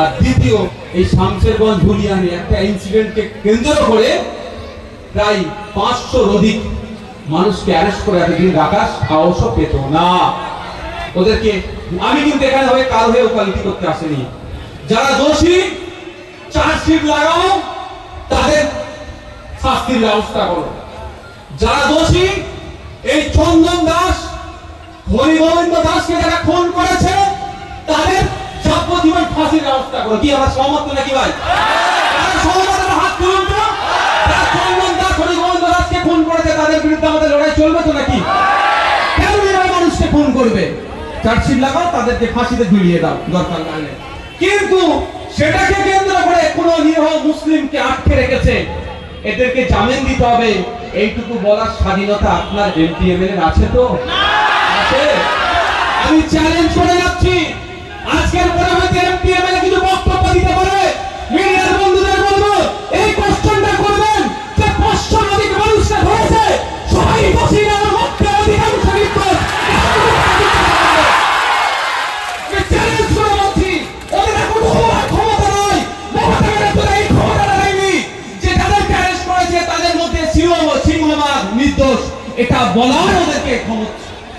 আর দ্বিতীয়, এই শামশেরগঞ্জ হুলিয়ানে একটা ইনসিডেন্টকে কেন্দ্র করে প্রায় পাঁচশোর অধিক মানুষকে অ্যারেস্ট করে এতদিন রাখা সাহসও পেত না। ওদেরকে, আমি কিন্তু এখানে হয়ে কাল হয়ে ওকালতি করতে আসেনি। যারা দোষী, চার্জশিট লাগাও, তাদের শাস্তির ব্যবস্থা করো। যারা দোষী, এই চন্দন দাস, হরিগোবিন্দ দাসকে যারা খুন করেছে করো কি আমরা সহমত নাকি ভাই? তো? নাকি? ফাঁসিতে না কিন্তু সেটাকে কেন্দ্র করে কোন আটকে রেখেছে। এদেরকে জামিন দিতে হবে। এইটুকু বলার স্বাধীনতা আপনার আছে তো? আছে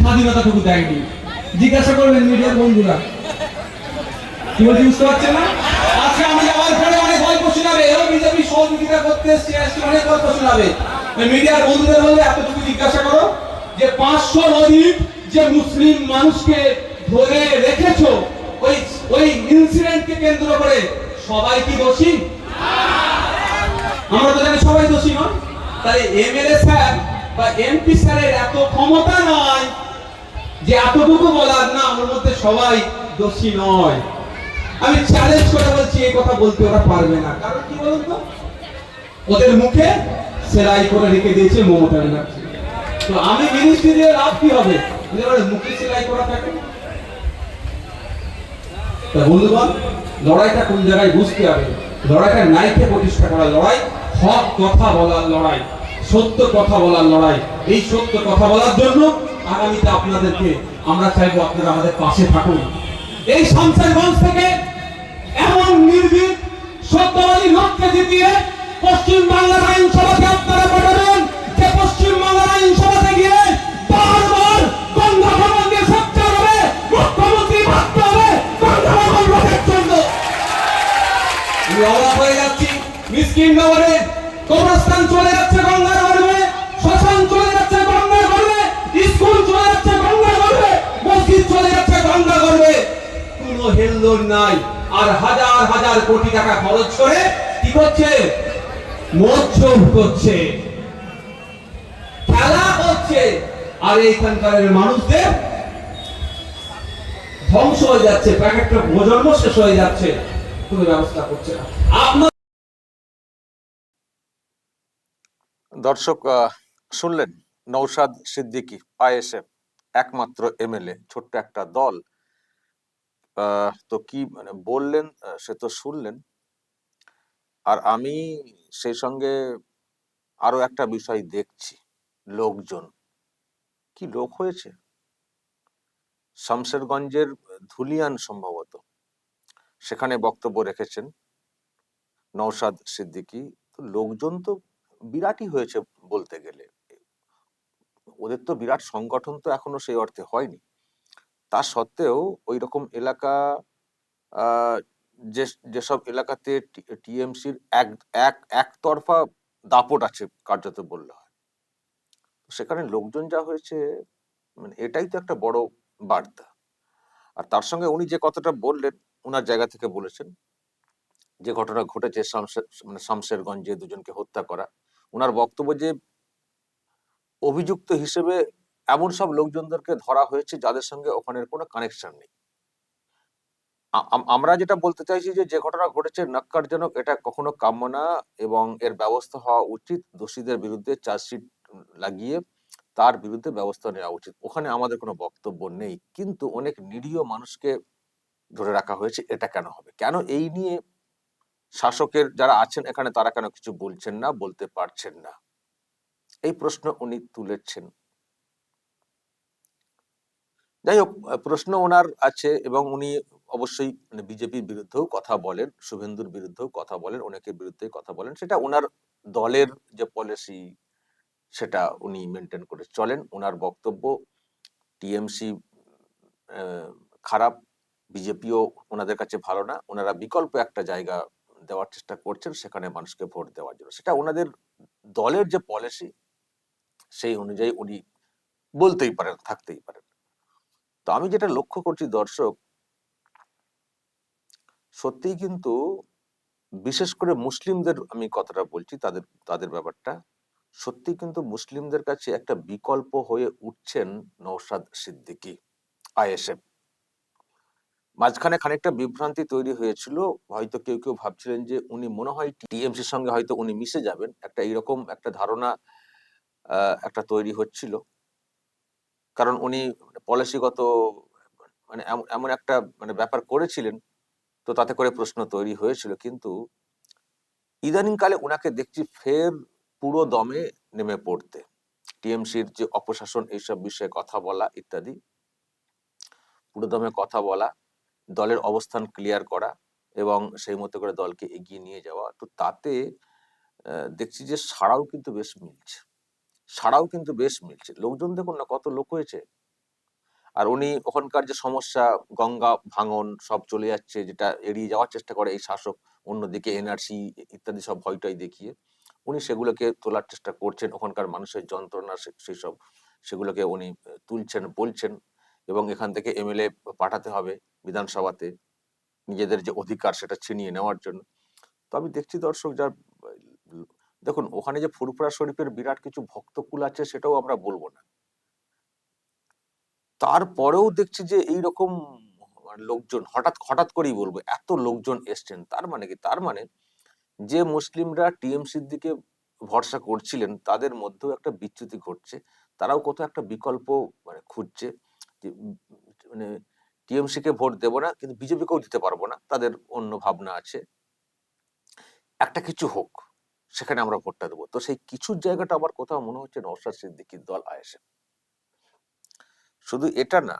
স্বাধীনতাটুকু দেয়নি। জিজ্ঞাসা করবেন মিডিয়ার বন্ধুরা। কি বলছি বুঝতে পারছেন না? আজকে আমি যাওয়ার পরে অনেক গল্প শোনাবে। এও বিজেপি সহযোগিতা করতে এসছে, আজকে অনেক গল্প শোনাবে। মিডিয়ার বন্ধুদের বললে এতটুকু জিজ্ঞাসা করো যে পাঁচশো অধিক যে মুসলিম মানুষকে ধরে রেখেছো, ওই ওই ইনসিডেন্টকে কেন্দ্র করে সবাই কি দোষী? আমরা তো জানি সবাই দোষী নয়। তাই এমএলএ স্যার বা এমপি স্যারের এত ক্ষমতা নয় যে এতটুকু বলার না আমার মধ্যে সবাই দোষী নয়। আমি চ্যালেঞ্জ করে বলছি, এই কথা বলতে ওরা পারবে না। কারণ কি বলুন তো? ওদের মুখে সেলাই করে রেখে দিয়েছে মমতা ব্যানার্জি। তো আমি মিনিস্ট্রি দিয়ে লাভ কি হবে? মুখে সেলাই করা থাকে? তা বন্ধুগণ, লড়াইটা কোন জায়গায় বুঝতে হবে? লড়াইটা নাইকে প্রতিষ্ঠা করা, লড়াই হক, কথা বলার লড়াই। সত্য কথা বলার লড়াই। এই সত্য কথা বলার জন্য আগামীতে আপনাদেরকে আমরা চাইব আপনারা আমাদের পাশে থাকুন। এই শামসারগঞ্জ থেকে এমন নির্ভীক সত্যবাদী লোককে জিতিয়ে পশ্চিম বাংলার আইনসভাতে আপনারা পাঠাবেন যে পশ্চিম বাংলার আইনসভাতে গিয়ে বারবার গঙ্গা ভবনকে সোচ্চার হবে, মুখ্যমন্ত্রী ভাবতে হবে গঙ্গা ভবন জন্য হয়ে যাচ্ছি, মিসকিন কবরস্থান চলে যাচ্ছে গঙ্গার শ্মশান চলে যাচ্ছে গঙ্গার স্কুল চলে যাচ্ছে গঙ্গার মসজিদ চলে যাচ্ছে গঙ্গা কোনো হেলদোল নাই। আর হাজার হাজার কোটি টাকা খরচ করে কি করছে? করছে। খেলা হচ্ছে আর এইখানকার মানুষদের ধ্বংস হয়ে যাচ্ছে। প্যাকেটটা প্রজন্ম শেষ হয়ে যাচ্ছে। কোনো ব্যবস্থা করছে না। আপনার দর্শক শুনলেন নৌসাদ সিদ্দিকী আইএসএফ একমাত্র এমএলএ ছোট্ট একটা দল। তো কি মানে বললেন সে তো শুনলেন। আর আমি সেই সঙ্গে আরও একটা বিষয় দেখছি, লোকজন। কি লোক হয়েছে? শামশেরগঞ্জের ধুলিয়ান সম্ভবত। সেখানে বক্তব্য রেখেছেন নৌসাদ সিদ্দিকী। লোকজন তো বিরাটই হয়েছে বলতে গেলে। ওদের তো বিরাট সংগঠন তো এখনও সেই অর্থে হয়নি। তা সত্ত্বেও ওই রকম এলাকা যে, যেসব এলাকাতে টিএমসির এক এক, একতরফা দাপট আছে কার্যত বললে হয়। সেখানে লোকজন যা হয়েছে মানে এটাই তো একটা বড় বার্তা। আর তার সঙ্গে উনি যে কথাটা বললেন ওনার জায়গা থেকে বলেছেন, যে ঘটনা ঘটেছে শামশের মানে শামশেরগঞ্জে দুজনকে হত্যা করা। ওনার বক্তব্য যে অভিযুক্ত হিসেবে এমন সব লোকজনদেরকে ধরা হয়েছে যাদের সঙ্গে ওখানের কোনো কানেকশন নেই। আমরা যেটা বলতে চাইছি যে যে ঘটনা ঘটেছে নক্কারজনক এটা কখনো কাম্য না এবং এর ব্যবস্থা হওয়া উচিত দোষীদের বিরুদ্ধে চার্জশিট লাগিয়ে তার বিরুদ্ধে ব্যবস্থা নেওয়া উচিত। ওখানে আমাদের কোনো বক্তব্য নেই। কিন্তু অনেক নিরীহ মানুষকে ধরে রাখা হয়েছে এটা কেন হবে? কেন এই নিয়ে শাসকের যারা আছেন এখানে তারা কেন কিছু বলছেন না, বলতে পারছেন না? এই প্রশ্ন উনি তুলেছেন। যাই হোক প্রশ্ন ওনার আছে এবং উনি অবশ্যই মানে বিজেপির বিরুদ্ধেও কথা বলেন, শুভেন্দুর বিরুদ্ধেও কথা বলেন, অনেকের বিরুদ্ধে কথা বলেন। সেটা ওনার দলের যে পলিসি সেটা উনি মেনটেন করে চলেন। ওনার বক্তব্য টিএমসি খারাপ, বিজেপিও ওনাদের কাছে ভালো না। ওনারা বিকল্প একটা জায়গা দেওয়ার চেষ্টা করছেন, সেখানে মানুষকে ভোট দেওয়ার জন্য। সেটা ওনাদের দলের যে পলিসি সেই অনুযায়ী উনি বলতেই পারেন, থাকতেই পারেন। তো আমি যেটা লক্ষ্য করছি দর্শক, সত্যিই কিন্তু বিশেষ করে মুসলিমদের, আমি কথাটা বলছি, তাদের তাদের ব্যাপারটা সত্যি কিন্তু মুসলিমদের কাছে একটা বিকল্প হয়ে উঠছেন নৌসাদ সিদ্দিকী, আইএসএফ। মাঝখানে খানিকটা বিভ্রান্তি তৈরি হয়েছিল। হয়তো কেউ কেউ ভাবছিলেন যে উনি মনে হয় টিএমসির সঙ্গে হয়তো উনি মিশে যাবেন। একটা এরকম একটা ধারণা একটা তৈরি হচ্ছিল। কারণ উনি পলিসিগত মানে এমন একটা মানে ব্যাপার করেছিলেন, তো তাতে করে প্রশ্ন তৈরি হয়েছিল। কিন্তু ইদানিংকালে ওনাকে দেখছি ফের পুরো দমে নেমে পড়তে। টিএমসির যে অপশাসন, এইসব বিষয়ে কথা বলা ইত্যাদি, পুরো দমে কথা বলা। দলের অবস্থান ক্লিয়ার করা এবং সেই মতো করে দলকে এগিয়ে নিয়ে যাওয়া। তো তাতে দেখছি যে সাড়াও কিন্তু বেশ মিলছে। সাড়াও কিন্তু বেশ মিলছে। লোকজন দেখুন না কত লোক হয়েছে। আর উনি ওখানকার যে সমস্যা, গঙ্গা ভাঙন সব চলে যাচ্ছে, যেটা এড়িয়ে যাওয়ার চেষ্টা করে এই শাসক, অন্যদিকে এনআরসি ইত্যাদি সব ভয়টাই দেখিয়ে, উনি সেগুলোকে তোলার চেষ্টা করছেন। ওখানকার মানুষের যন্ত্রণা সেই সব সেগুলোকে উনি তুলছেন, বলছেন। এবং এখান থেকে এমএলএ পাঠাতে হবে বিধানসভাতে নিজেদের যে অধিকার সেটা ছিনিয়ে নেওয়ার জন্য। তো আমি দেখছি দর্শক যার, দেখুন, ওখানে যে ফুরফুরা শরীফের বিরাট কিছু ভক্তকুল আছে সেটাও আমরা বলব না। তারপরেও দেখছি যে এই রকম লোকজন, হঠাৎ হঠাৎ করেই বলব, এত লোকজন এসছেন, তার মানে কি? তার মানে যে মুসলিমরা টিএমসির দিকে ভরসা করছিলেন, তাদের মধ্যেও একটা বিচ্যুতি ঘটছে। তারাও কোথাও একটা বিকল্প মানে খুঁজছে। মানে টিএমসি কে ভোট দেবো না, কিন্তু বিজেপিকেও দিতে পারব না, তাদের অন্য ভাবনা আছে। একটা কিছু হোক, সেখানে আমরা ভোটটা দেবো। তো সেই কিছুর জায়গাটা আমার কোথাও মনে হচ্ছে নওশাদ সিদ্দিকির দল আয়েসে শুধু এটা না,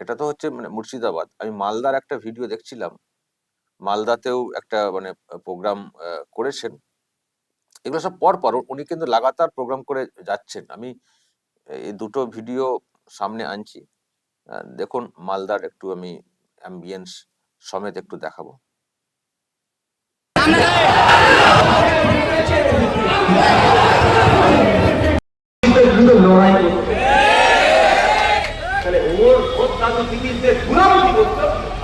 এটা তো হচ্ছে মানে মুর্শিদাবাদ। আমি মালদার একটা ভিডিও দেখছিলাম। মালদাতেও একটা মানে প্রোগ্রাম করেছেন। এগুলো সব পর পর উনি কিন্তু লাগাতার প্রোগ্রাম করে যাচ্ছেন। আমি এই দুটো ভিডিও সামনে আনছি। দেখুন, মালদার একটু আমি অ্যাম্বিয়েন্স সমেত একটু দেখাবো।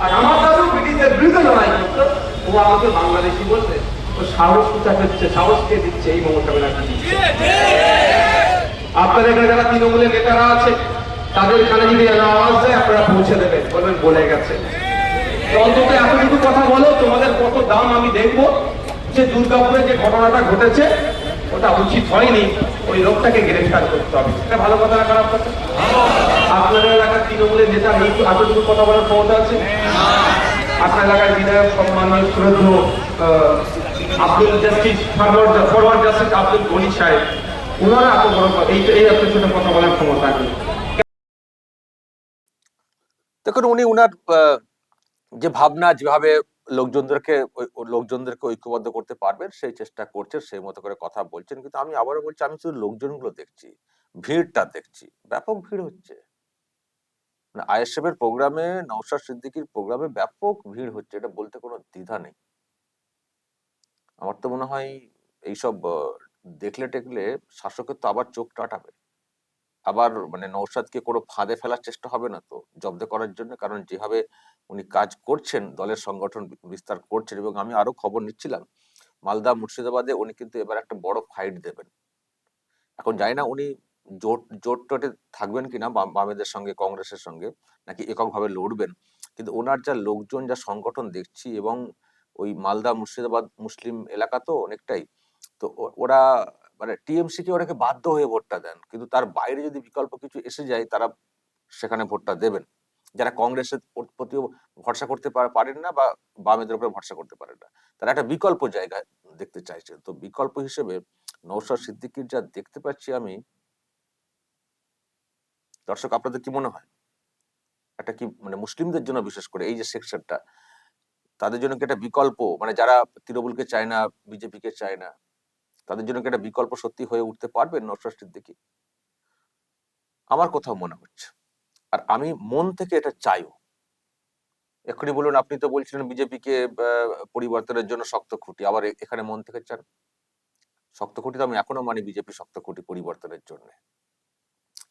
আর আমার ও বাংলাদেশি সাহস সাহস কে দিচ্ছে এই আপনাদের এখানে যারা তৃণমূলের নেতারা আছে তাদের এখানে যদি আওয়াজ দেয় আপনারা পৌঁছে দেবেন। বলবেন বলে গেছে। অন্তত এতটুকু কথা বলো তোমাদের কত দাম আমি দেখব। যে দুর্গাপুরে যে ঘটনাটা ঘটেছে ওটা উচিত হয়নি। ওই লোকটাকে গ্রেফতার করতে হবে। এটা ভালো কথা না খারাপ কথা? আপনাদের এলাকার তৃণমূলের নেতা এতটুকু কথা বলার ক্ষমতা আছে? আপনার এলাকার বিধায়ক আহ, Abdul justice forward forward justice Abdul Gani Saheb ওনারা এত বড় এই এই এত ছোট কথা বলার ক্ষমতা নেই। দেখুন উনি উনার যে ভাবনা, যেভাবে লোকজনদেরকে লোকজনদেরকে ঐক্যবদ্ধ করতে পারবেন, সেই চেষ্টা করছেন, সেই মতো করে কথা বলছেন। কিন্তু আমি আবারও বলছি, আমি শুধু লোকজনগুলো দেখছি, ভিড়টা দেখছি। ব্যাপক ভিড় হচ্ছে। মানে আইএসএফ এর প্রোগ্রামে নওশাদ সিদ্দিকির প্রোগ্রামে ব্যাপক ভিড় হচ্ছে, এটা বলতে কোনো দ্বিধা নেই। আমার তো মনে হয়, এইসব দেখলে টেকলে শাসকের তো আবার চোখ টাটাবে। আবার মানে নৌসাদকে কোনো ফাঁদে ফেলার চেষ্টা হবে না তো জব্দ করার জন্য, কারণ যেভাবে উনি কাজ করছেন, দলের সংগঠন বিস্তার করছেন এবং আমি আরও খবর নিচ্ছিলাম, মালদা, মুর্শিদাবাদে উনি কিন্তু এবার একটা বড় ফাইট দেবেন। এখন জানি না উনি জোট জোট টোটে থাকবেন কিনা বাম- বামেদের সঙ্গে, কংগ্রেসের সঙ্গে, নাকি এককভাবে লড়বেন, কিন্তু ওনার যা লোকজন, যা সংগঠন দেখছি এবং ওই মালদা, মুর্শিদাবাদ, মুসলিম এলাকা তো অনেকটাই, তো ওরা মানে টিএমসি কে ওনাকে বাধ্য হয়ে ভোটটা দেন। কিন্তু তার বাইরে যদি বিকল্প কিছু এসে যায়, তারা সেখানে ভোটটা দেবেন। যারা কংগ্রেসের প্রতিও ভরসা করতে পারেন না বা বামেদের উপরে ভরসা করতে পারেন না। তারা একটা বিকল্প জায়গা দেখতে চাইছেন। তো বিকল্প হিসেবে নৌসাদ সিদ্দিকির যা দেখতে পাচ্ছি আমি, দর্শক, আপনাদের কি মনে হয়? একটা কি মানে মুসলিমদের জন্য বিশেষ করে এই যে সেকশনটা, তাদের জন্য কি একটা বিকল্প? মানে যারা তৃণমূলকে চায় না, বিজেপিকে চায় না তাদের জন্য কি একটা বিকল্প সত্যি হয়ে উঠতে পারবেন নৌশাদ সিদ্দিকি আমার কোথাও মনে হচ্ছে। আর আমি মন থেকে এটা চাইও। এক্ষুনি বলুন, আপনি তো বলছিলেন বিজেপিকে পরিবর্তনের জন্য শক্ত খুঁটি। আবার এখানে মন থেকে চান? শক্ত খুঁটি তো আমি এখনও মানি বিজেপি শক্ত খুঁটি পরিবর্তনের জন্য।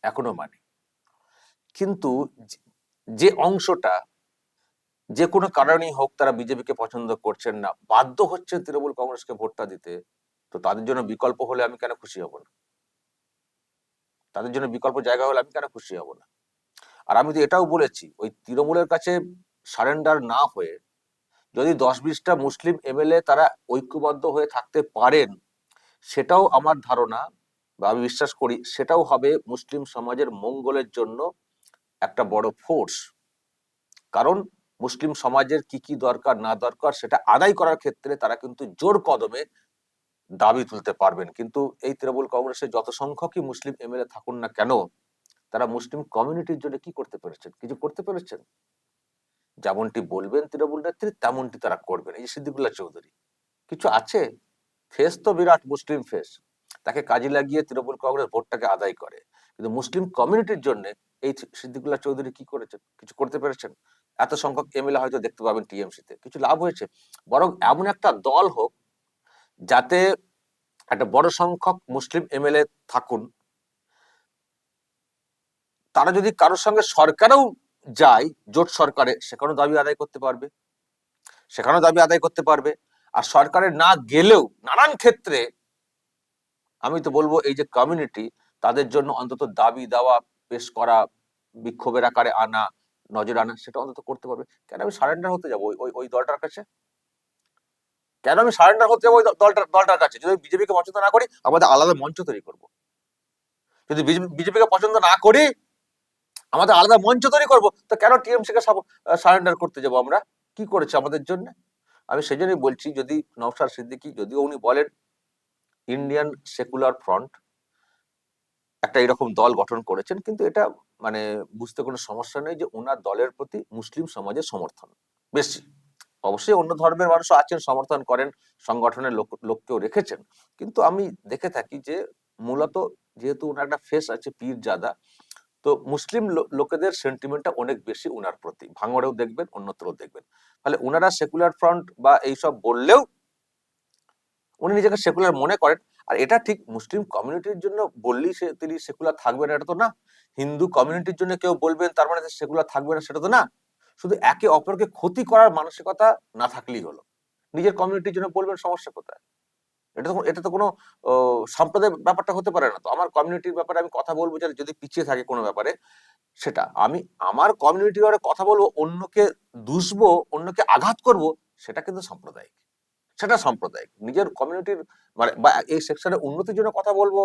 এখনও মানি। কিন্তু যে- যে অংশটা যে কোনো কারণেই হোক তারা বিজেপিকে পছন্দ করছেন না, বাধ্য হচ্ছেন তৃণমূল কংগ্রেসকে ভোটটা দিতে। তো তাদের জন্য বিকল্প হলে আমি কেন খুশি হব না? তাদের জন্য বিকল্প জায়গা হলে আমি কেন খুশি হব না? আর আমি তো এটাও বলেছি, ওই তৃণমূলের কাছে সারেন্ডার না হয়ে যদি দশ বিশটা মুসলিম এমএলএ তারা ঐক্যবদ্ধ হয়ে থাকতে পারেন, সেটাও আমার ধারণা বা আমি বিশ্বাস করি সেটাও হবে মুসলিম সমাজের মঙ্গলের জন্য একটা বড় ফোর্স। কারণ মুসলিম সমাজের কি কি দরকার না দরকার সেটা আদায় করার ক্ষেত্রে তারা কিন্তু জোর কদমে দাবি তুলতে পারবেন। কিন্তু এই তৃণমূল কংগ্রেসের যত সংখ্যকই মুসলিম এমএলএ থাকুন না কেন, তারা মুসলিম কমিউনিটির জন্য কি করতে পেরেছেন? কিছু করতে পেরেছেন? যেমনটি বলবেন তৃণমূল নেত্রী, তেমনটি তারা করবেন। এই সিদ্দিকুল্লাহ চৌধুরী, কিছু আছে? ফেস তো বিরাট মুসলিম ফেস। তাকে কাজে লাগিয়ে তৃণমূল কংগ্রেস ভোটটাকে আদায় করে। কিন্তু মুসলিম কমিউনিটির জন্য এই সিদ্দিকুল্লাহ চৌধুরী কি করেছেন? কিছু করতে পেরেছেন? এত সংখ্যক এমএলএ হয়তো দেখতে পাবেন টিএমসিতে। কিছু লাভ হয়েছে? বরং এমন একটা দল হোক যাতে একটা বড় সংখ্যক মুসলিম এমএলএ থাকুন। তারা যদি কারোর সঙ্গে সরকারেও যায়, জোট সরকারে, সেখানেও দাবি আদায় করতে পারবে। সেখানেও দাবি আদায় করতে পারবে। আর সরকারে না গেলেও নানান ক্ষেত্রে আমি তো বলব এই যে কমিউনিটি তাদের জন্য অন্তত দাবি দেওয়া, পেশ করা, বিক্ষোভের আকারে আনা, নজর আনা, সেটা অন্তত করতে পারবে। কেন আমি সারেন্ডার হতে যাব? ওই- ওই দলটার কাছে? কেন আমি সারেন্ডার হতে যাব দলটার কাছে? যদি বিজেপিকে পছন্দ না করি, আমাদের আলাদা মঞ্চ তৈরি করব। যদি বিজেপিকে পছন্দ না করি, আমাদের আলাদা মঞ্চ তৈরি করব, তো কেন টিএমসি কে সারেন্ডার করতে যাব আমরা? কি করেছে আমাদের জন্য? আমি সেই জন্যই বলছি, যদি নওশাদ সিদ্দিকী, যদিও উনি বলেন, ইন্ডিয়ান সেকুলার ফ্রন্ট একটা এরকম দল গঠন করেছেন, কিন্তু এটা মানে বুঝতে কোনো সমস্যা নেই যে ওনার দলের প্রতি মুসলিম সমাজের সমর্থন। বেশি। অবশ্যই অন্য ধর্মের মানুষ আছেন সমর্থন করেন, সংগঠনের লোক, লোককেও রেখেছেন। কিন্তু আমি দেখে থাকি যে মূলত যেহেতু ওনার একটা ফেস আছে পীর জাদা তো মুসলিম লোকেদের সেন্টিমেন্টটা অনেক বেশি ওনার প্রতি। ভাঙড়েও দেখবেন, অন্যত্রও দেখবেন। তাহলে ওনারা সেকুলার ফ্রন্ট বা এইসব বললেও উনি নিজেকে সেকুলার মনে করেন। আর এটা ঠিক মুসলিম কমিউনিটির জন্য বললেই সে, তিনি সেকুলার থাকবেন, এটা তো না। হিন্দু কমিউনিটির জন্য কেউ বলবেন, তার মানে সেকুলার থাকবে না, সেটা তো না। শুধু একে অপরকে ক্ষতি করার মানসিকতা না থাকলেই হলো। নিজের কমিউনিটির জন্য বলবেন সমস্যা কোথায়? এটা তো এটা তো কোনো আহ, সাম্প্রদায়িক ব্যাপারটা হতে পারে না তো। আমার কমিউনিটির ব্যাপারে আমি কথা বলব যে যদি পিছিয়ে থাকে কোনো ব্যাপারে সেটা আমি আমার কমিউনিটির ব্যাপারে কথা বলব অন্যকে দুষবো অন্যকে আঘাত করব সেটা কিন্তু সাম্প্রদায়িক। সেটা সাম্প্রদায়িক। নিজের কমিউনিটির মানে বা এই সেকশনের উন্নতির জন্য কথা বলব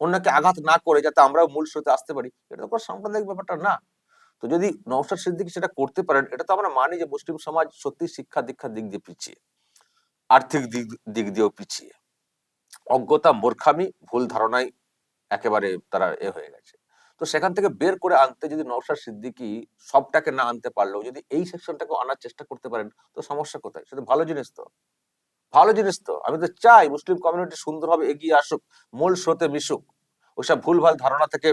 অন্যকে আঘাত না করে যাতে আমরাও মূল স্রোতে আসতে পারি এটা তো কোনো সাম্প্রদায়িক ব্যাপারটা না। তো যদি নওশাদ সিদ্দিকী সেটা করতে পারেন, এটা তো আমরা মানি যে মুসলিম সমাজ সত্যি শিক্ষা দীক্ষার দিক দিয়ে পিছিয়ে, আর্থিক দিক দিক দিয়েও পিছিয়ে। অজ্ঞতা, মূর্খামি, ভুল ধারণায় একেবারে তারা এ হয়ে গেছে। তো সেখান থেকে বের করে আনতে যদি নওশাদ সিদ্দিকী সবটাকে না আনতে পারলেও যদি এই সেকশনটাকে আনার চেষ্টা করতে পারেন, তো সমস্যা কোথায়? সেটা ভালো জিনিস তো। ভালো জিনিস তো। আমি তো চাই মুসলিম কমিউনিটি সুন্দরভাবে এগিয়ে আসুক, মূল স্রোতে মিশুক। ওইসব ভুলভাল ধারণা থেকে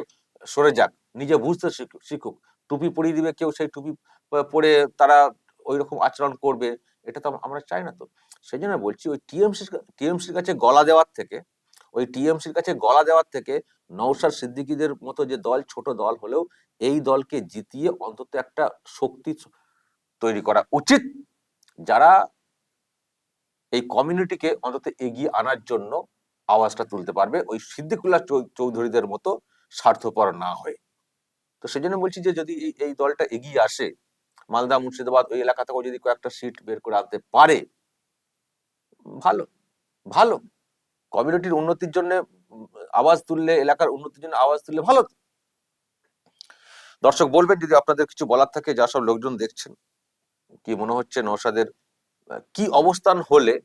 সরে যাক, নিজে বুঝতে শিখুক শিখুক। টুপি পরিয়ে দিবে, কেউ সেই টুপি পরে তারা ওই রকম আচরণ করবে, এটা তো আমরা চাই না তো। সেই জন্য বলছি ওই টিএমসি টিএমসির কাছে গলা দেওয়ার থেকে, ওই টিএমসির কাছে গলা দেওয়ার থেকে নৌসাদ সিদ্দিকীদের মতো যে দল, ছোট দল হলেও এই দলকে জিতিয়ে অন্তত একটা শক্তি তৈরি করা উচিত। যারা এই কমিউনিটিকে অন্তত এগিয়ে আনার জন্য আওয়াজটা তুলতে পারবে, ওই সিদ্দিকুল্লাহ চৌধুরীদের মতো স্বার্থপর না হয়ে। তো সেই জন্য বলছি যে যদি এই- দলটা এগিয়ে আসে, মালদা, মুর্শিদাবাদ, ওই এলাকা থেকেও যদি কয়েকটা সিট বের করে আনতে পারে, ভালো ভালো। কমিউনিটির উন্নতির জন্য, আওয়াজ তুললে, এলাকার উন্নতির জন্য আওয়াজ তুললে ভালো। দর্শক বলবেন, যদি আপনাদের কিছু বলার থাকে, যা সব লোকজন দেখছেন, কি মনে হচ্ছে নৌসাদের কি অবস্থান হলে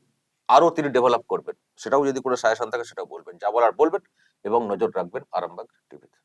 আরও তিনি ডেভেলপ করবেন? সেটাও যদি কোনো সাজেশন থাকে, সেটাও বলবেন। যা বলার বলবেন এবং নজর রাখবেন আরামবাগ টিভিতে।